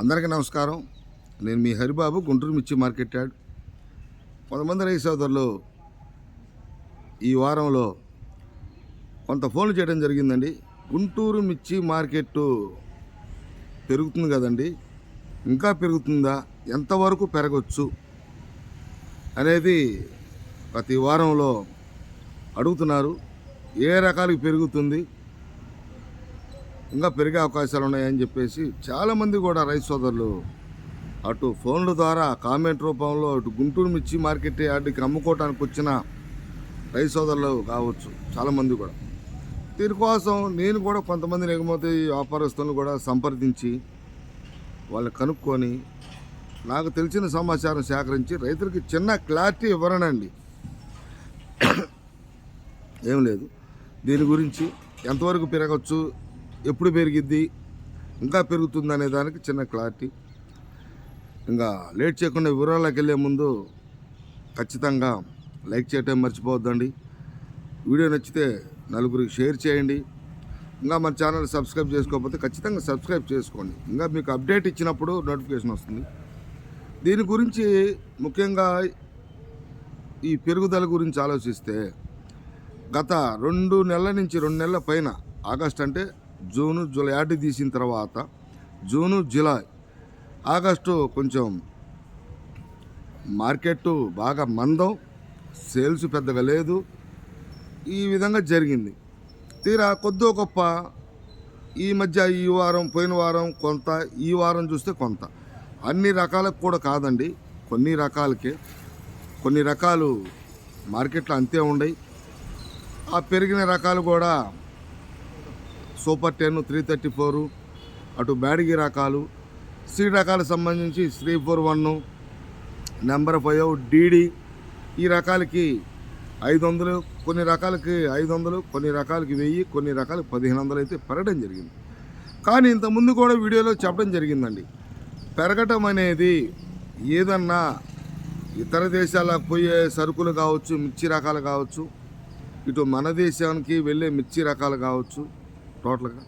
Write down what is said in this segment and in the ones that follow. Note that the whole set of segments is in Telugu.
అందరికీ నమస్కారం. నేను మీ హరిబాబు గుంటూరు మిర్చి మార్కెట్ యాడ్. కొంతమంది రైతు సోదరులు ఈ వారంలో కొంత ఫోన్లు చేయడం జరిగిందండి. గుంటూరు మిర్చి మార్కెట్ పెరుగుతుంది కదండి. ఇంకా పెరుగుతుందా? ఎంతవరకు పెరగచ్చు? అనేది ప్రతి వారంలో అడుగుతున్నారు. ఏ రకాలకి పెరుగుతుంది? ఇంకా పెరిగే అవకాశాలు ఉన్నాయని చెప్పేసి చాలామంది కూడా రైతు సోదరులు అటు ఫోన్ల ద్వారా కామెంట్ రూపంలో అటు గుంటూరు మిర్చి మార్కెట్ యార్డుకి అమ్ముకోవడానికి వచ్చిన రైతు సోదరులు కావచ్చు చాలామంది కూడా. దీనికోసం నేను కూడా కొంతమంది ఎగుమతి వ్యాపారస్తులను కూడా సంప్రదించి వాళ్ళని కనుక్కొని నాకు తెలిసిన సమాచారం సేకరించి రైతులకి చిన్న క్లారిటీ ఇవ్వరనండి ఏం లేదు. దీని గురించి ఎంతవరకు పెరగచ్చు ఎప్పుడు పెరిగిద్ది? ఇంకా పెరుగుతుంది అనే దానికి చిన్న క్లారిటీ. ఇంకా లేట్ చేయకుండా వివరాలకు వెళ్ళే ముందు ఖచ్చితంగా లైక్ చేయటం మర్చిపోవద్దండి. వీడియో నచ్చితే నలుగురికి షేర్ చేయండి. ఇంకా మన ఛానల్ సబ్స్క్రైబ్ చేసుకోకపోతే ఖచ్చితంగా సబ్స్క్రైబ్ చేసుకోండి. ఇంకా మీకు అప్డేట్ ఇచ్చినప్పుడు నోటిఫికేషన్ వస్తుంది. దీని గురించి ముఖ్యంగా ఈ పెరుగుదల గురించి ఆలోచిస్తే గత రెండు నెలల నుంచి రెండు నెలల పైన ఆగస్ట్ అంటే జూను జూలై ఆటి తీసిన తర్వాత జూను జూలై ఆగస్టు కొంచెం మార్కెట్ బాగా మందం సేల్స్ పెద్దగా లేదు. ఈ విధంగా జరిగింది. తీరా కొద్దో గొప్ప ఈ మధ్య ఈ వారం పోయిన వారం కొంత ఈ వారం చూస్తే కొంత. అన్ని రకాలకు కూడా కాదండి. కొన్ని రకాలకే. కొన్ని రకాలు మార్కెట్లో అంతే ఉండయి. ఆ పెరిగిన రకాలు కూడా super ten three thirty four అటు బ్యాడిగి రకాలు సీడ్ రకాలకు సంబంధించి three four one number five DD ఈ రకాలకి ఐదు వందలు కొన్ని రకాలకి ఐదు వందలు కొన్ని రకాలకి వెయ్యి కొన్ని రకాలకి పదిహేను వందలు అయితే పెరగడం జరిగింది. కానీ ఇంతకుముందు కూడా వీడియోలో చెప్పడం జరిగిందండి. పెరగటం అనేది ఏదన్నా ఇతర దేశాలకు పోయే సరుకులు కావచ్చు మిర్చి రకాలు కావచ్చు ఇటు మన దేశానికి వెళ్ళే మిర్చి రకాలు కావచ్చు టోటల్గా.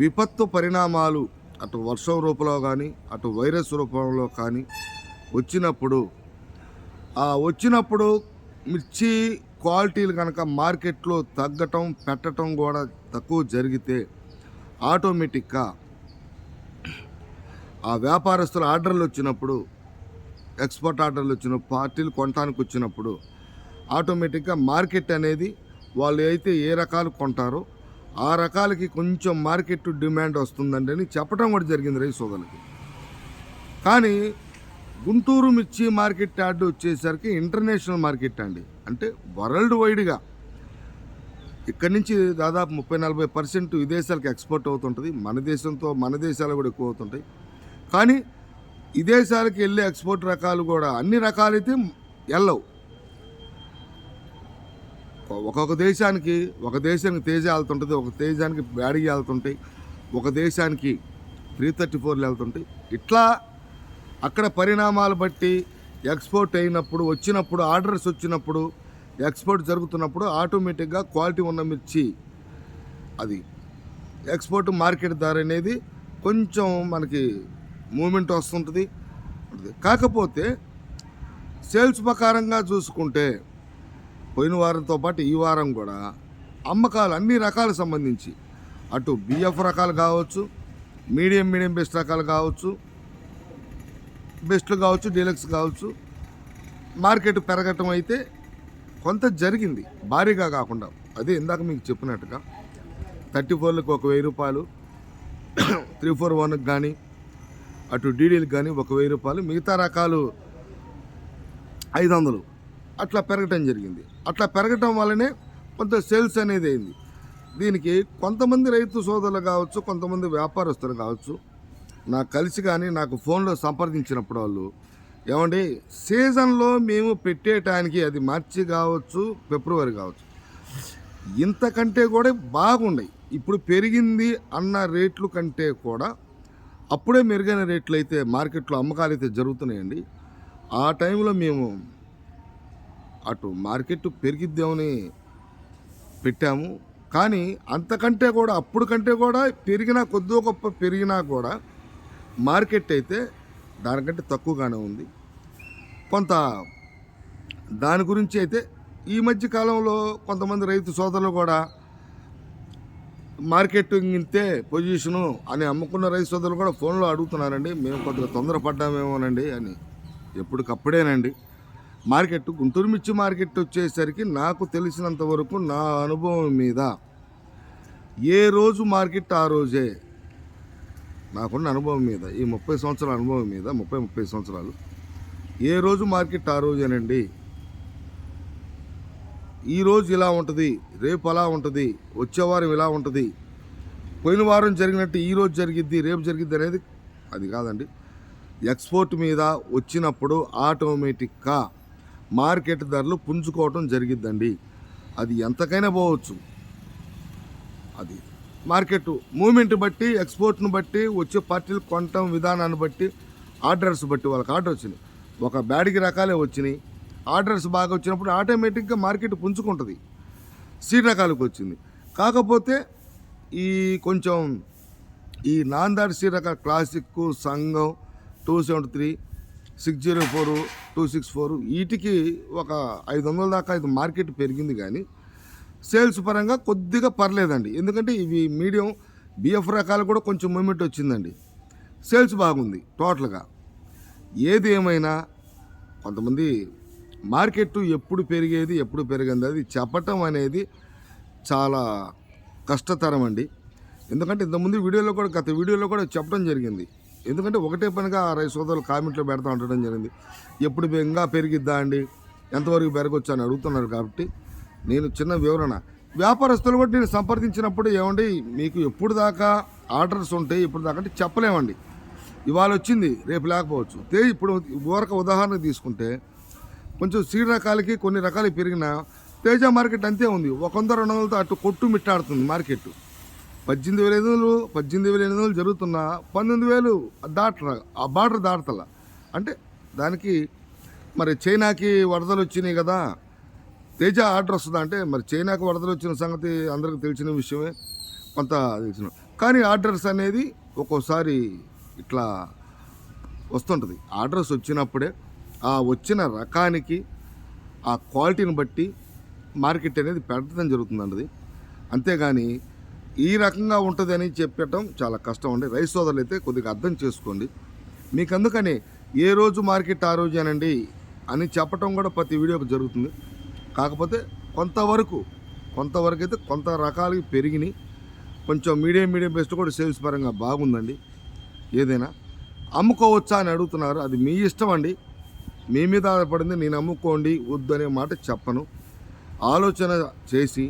విపత్తు పరిణామాలు అటు వర్షం రూపంలో కానీ అటు వైరస్ రూపంలో కానీ వచ్చినప్పుడు ఆ వచ్చినప్పుడు మిర్చి క్వాలిటీలు కనుక మార్కెట్లో తగ్గటం పెట్టడం కూడా తక్కువ జరిగితే ఆటోమేటిక్గా ఆ వ్యాపారస్తుల ఆర్డర్లు వచ్చినప్పుడు ఎక్స్పోర్ట్ ఆర్డర్లు వచ్చిన పార్టీలు కొనడానికి వచ్చినప్పుడు ఆటోమేటిక్గా మార్కెట్ అనేది వాళ్ళు అయితే ఏ రకాలు కొంటారో ఆ రకాలకి కొంచెం మార్కెట్ డిమాండ్ వస్తుందండి అని చెప్పడం కూడా జరిగింది రైతు సోదరులకి. కానీ గుంటూరు మిర్చి మార్కెట్ యార్డ్ వచ్చేసరికి ఇంటర్నేషనల్ మార్కెట్ అండి. అంటే వరల్డ్ వైడ్గా. ఇక్కడి నుంచి దాదాపు ముప్పై నలభై పర్సెంట్ విదేశాలకు ఎక్స్పోర్ట్ అవుతుంటుంది. మన దేశంతో మన దేశాలు కూడా ఎక్కువ అవుతుంటాయి. కానీ విదేశాలకు వెళ్ళే ఎక్స్పోర్ట్ రకాలు కూడా అన్ని రకాలైతే వెళ్ళవు ఒక్కొక్క దేశానికి ఒక దేశానికి తేజ వెళ్తుంటుంది ఒక దేశానికి బ్యాడిగి వెళ్తుంటాయి ఒక దేశానికి త్రీ థర్టీ ఫోర్లు వెళ్తుంటాయి. ఇట్లా అక్కడ పరిణామాలు బట్టి ఎక్స్పోర్ట్ అయినప్పుడు వచ్చినప్పుడు ఆర్డర్స్ వచ్చినప్పుడు ఎక్స్పోర్ట్ జరుగుతున్నప్పుడు ఆటోమేటిక్గా క్వాలిటీ ఉన్న మిర్చి అది ఎక్స్పోర్ట్ మార్కెట్ ధర అనేది కొంచెం మనకి మూమెంట్ వస్తుంటుంది. కాకపోతే సేల్స్ ప్రకారంగా చూసుకుంటే పోయిన వారంతో పాటు ఈ వారం కూడా అమ్మకాలు అన్ని రకాలకు సంబంధించి. అటు బిఎఫ్ రకాలు కావచ్చు మీడియం మీడియం బెస్ట్ రకాలు కావచ్చు బెస్ట్లు కావచ్చు డీలక్స్ కావచ్చు. మార్కెట్ పెరగటం అయితే కొంత జరిగింది. భారీగా కాకుండా. అదే ఇందాక మీకు చెప్పినట్టుగా థర్టీ ఫోర్లకు ఒక వెయ్యి రూపాయలు త్రీ ఫోర్ వన్కి కానీ అటు డీడీలకు కానీ ఒక వెయ్యి రూపాయలు మిగతా రకాలు ఐదు వందలు. అట్లా పెరగటం జరిగింది. అట్లా పెరగటం వల్లనే కొంత సేల్స్ అనేది అయింది. దీనికి కొంతమంది రైతు సోదరులు కావచ్చు కొంతమంది వ్యాపారస్తులు కావచ్చు నాకు కలిసి కానీ నాకు ఫోన్లో సంప్రదించినప్పుడు వాళ్ళు ఏమండి సీజన్లో మేము పెట్టేటానికి అది మార్చి కావచ్చు ఫిబ్రవరి కావచ్చు. ఇంతకంటే కూడా బాగున్నాయి. ఇప్పుడు పెరిగింది అన్న రేట్లు కంటే కూడా అప్పుడే మెరుగైన రేట్లు అయితే మార్కెట్లో అమ్మకాలు అయితే జరుగుతున్నాయండి. ఆ టైంలో మేము అటు మార్కెట్ పెరిగిద్దామని పెట్టాము. కానీ అంతకంటే కూడా అప్పుడు కంటే కూడా పెరిగినా కొద్దో గొప్ప పెరిగినా కూడా మార్కెట్ అయితే దానికంటే తక్కువగానే ఉంది. కొంత దాని గురించి అయితే ఈ మధ్య కాలంలో కొంతమంది రైతు సోదరులు కూడా మార్కెటింగ్ ఇంతే పొజిషను అని అమ్ముకున్న రైతు సోదరులు కూడా ఫోన్లో అడుగుతున్నారండి మేము కొద్దిగా తొందరపడ్డామేమోనండి అని. ఎప్పటికప్పుడేనండి. మార్కెట్ గుంటూరు మిర్చి మార్కెట్ వచ్చేసరికి నాకు తెలిసినంత వరకు నా అనుభవం మీద ఏ రోజు మార్కెట్ ఆ రోజే నాకున్న అనుభవం మీద ఈ ముప్పై సంవత్సరాల అనుభవం మీద ముప్పై ముప్పై సంవత్సరాలు ఏ రోజు మార్కెట్ ఆ రోజేనండి? ఈ రోజు ఇలా ఉంటుంది రేపు అలా ఉంటుంది వచ్చేవారం ఇలా ఉంటుంది పోయిన వారం జరిగినట్టు ఈ రోజు జరిగిద్ది రేపు జరిగిద్ది అనేది అది కాదండి. ఎక్స్పోర్ట్ మీద వచ్చినప్పుడు ఆటోమేటిక్గా మార్కెట్ ధరలు పుంజుకోవటం జరిగిద్దండి. అది ఎంతకైనా పోవచ్చు. అది మార్కెట్ మూమెంట్ బట్టి ఎక్స్పోర్ట్ను బట్టి వచ్చే పార్టీలు కొనటం విధానాన్ని బట్టి ఆర్డర్స్ బట్టి వాళ్ళకి ఆర్డర్ వచ్చినాయి. ఒక బ్యాడ్కి రకాలే వచ్చినాయి. ఆర్డర్స్ బాగా వచ్చినప్పుడు ఆటోమేటిక్గా మార్కెట్ పుంజుకుంటుంది. సీడ్ రకాలకు వచ్చింది. కాకపోతే ఈ కొంచెం ఈ నాందార్ సీ రకాల క్లాసిక్ సంఘం two seventy three six zero four two six four వీటికి ఒక ఐదు వందల దాకా ఇది మార్కెట్ పెరిగింది కానీ సేల్స్ పరంగా కొద్దిగా పర్లేదండి. ఎందుకంటే ఇవి మీడియం బిఎఫ్ రకాలు కూడా కొంచెం మూమెంట్ వచ్చిందండి. సేల్స్ బాగుంది టోటల్గా. ఏది ఏమైనా కొంతమంది మార్కెట్ ఎప్పుడు పెరిగేది ఎప్పుడు పెరిగింది అది చెప్పటం అనేది చాలా కష్టతరం అండి ఎందుకంటే ఇంతకుముందు వీడియోలో కూడా గత వీడియోలో కూడా చెప్పడం జరిగింది. ఎందుకంటే ఒకటే పనిగా ఆ రైతు సోదరులు కామెంట్లో పెడతా ఉండడం జరిగింది. ఎప్పుడు ఇంకా పెరిగిద్దా అండి? ఎంతవరకు పెరగొచ్చు అని అడుగుతున్నారు కాబట్టి నేను చిన్న వివరణ. వ్యాపారస్తులు కూడా నేను సంప్రదించినప్పుడు ఏమండి మీకు ఎప్పుడు దాకా ఆర్డర్స్ ఉంటాయి ఇప్పుడు దాకా అంటే చెప్పలేమండి. ఇవాళ వచ్చింది రేపు లేకపోవచ్చు. తే ఇప్పుడు ఊరక ఉదాహరణ తీసుకుంటే కొంచెం సీడ్ రకాలకి కొన్ని రకాలకి పెరిగిన తేజ మార్కెట్ అంతే ఉంది. ఒక వంద రెండు వందలతో అటు కొట్టు మిట్టాడుతుంది మార్కెట్ పద్దెనిమిది వేల ఎనిమిది వందలు పద్దెనిమిది వేల ఎనిమిది వందలు జరుగుతున్న పంతొమ్మిది వేలు దాట ఆ బార్డర్ దాటతల. అంటే దానికి మరి చైనాకి వరదలు వచ్చినాయి కదా తేజ ఆర్డర్ వస్తుందా? అంటే మరి చైనాకి వరదలు వచ్చిన సంగతి అందరికీ తెలిసిన విషయమే కొంత తెలిసిన. కానీ ఆర్డర్స్ అనేది ఒక్కోసారి ఇట్లా వస్తుంటుంది. ఆర్డర్స్ వచ్చినప్పుడే ఆ వచ్చిన రకానికి ఆ క్వాలిటీని బట్టి మార్కెట్ అనేది పెట్టడం జరుగుతుందండి అది అంతేగాని ఈ రకంగా ఉంటుంది అని చెప్పటం చాలా కష్టం అండి. రైస్ సోదరులు అయితే కొద్దిగా అర్థం చేసుకోండి. మీకు అందుకని ఏ రోజు మార్కెట్ ఆ రోజేనండి అని చెప్పటం కూడా ప్రతి వీడియోకి జరుగుతుంది. కాకపోతే కొంతవరకు కొంతవరకు అయితే కొంత రకాలకి పెరిగినాయి. కొంచెం మీడియం మీడియం బెస్ట్ కూడా సేల్స్ పరంగా బాగుందండి. ఏదైనా అమ్ముకోవచ్చా అని అడుగుతున్నారు. అది మీ ఇష్టం అండి. మీ మీద ఆధారపడింది నేను అమ్ముకోండి వద్దు అనే మాట చెప్పను. ఆలోచన చేసి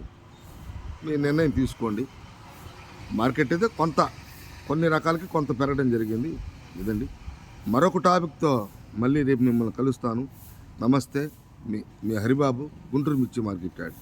మీ నిర్ణయం తీసుకోండి. మార్కెట్ అయితే కొంత కొన్ని రకాలకి కొంత పెరగడం జరిగింది. ఇదండి. మరొక టాపిక్తో మళ్ళీ రేపు మిమ్మల్ని కలుస్తాను. నమస్తే. మీ మీ హరిబాబు గుంటూరు మిర్చి మార్కెట్ యాడ్.